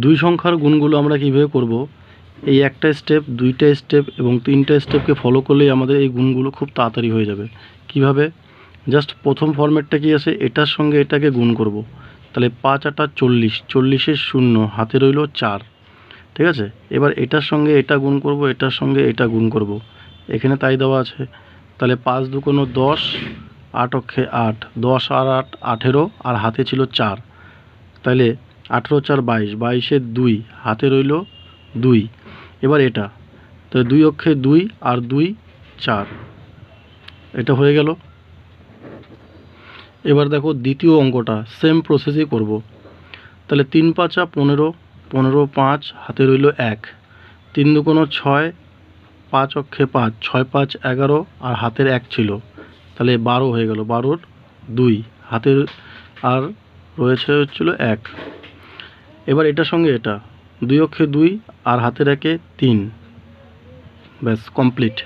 দুই সংখ্যার গুণগুলো আমরা কীভাবে করব? এই একটা স্টেপ দুইটা স্টেপ এবং তিনটা স্টেপকে ফলো করলেই আমাদের এই গুণগুলো খুব তাড়াতাড়ি হয়ে যাবে। কীভাবে? জাস্ট প্রথম ফর্ম্যাটটা কি আছে? এটার সঙ্গে এটাকে গুণ করব। তাহলে পাঁচ আটা চল্লিশ, চল্লিশের শূন্য, হাতে রইল চার। ঠিক আছে? এবার এটার সঙ্গে এটা গুণ করব, এটার সঙ্গে এটা গুণ করব। এখানে তাই দেওয়া আছে। তাহলে পাঁচ দু কোনো দশ, আট অক্ষে আট, দশ আর আট আঠেরো, আর হাতে ছিল চার। তাহলে আঠেরো চার বাইশ বাইশের দুই, হাতে রইল দুই। এবার এটা। তো দুই অক্ষে দুই আর দুই চার। এটা হয়ে গেল। এবার দেখো দ্বিতীয় অঙ্কটা সেম প্রসেসই করব। তাহলে তিন পাঁচা পনেরো পনেরো পাঁচ, হাতে রইল এক। তিন দুকোনো ছয়, পাঁচ অক্ষে পাঁচ, ছয় পাঁচ এগারো আর হাতের এক ছিল। তাহলে বারো হয়ে গেল, বারোর দুই। হাতের আর রয়েছে হচ্ছিল এক। এবার এটার সঙ্গে এটা। দুই অক্ষে দুই আর হাতের একে তিন। ব্যাস কমপ্লিট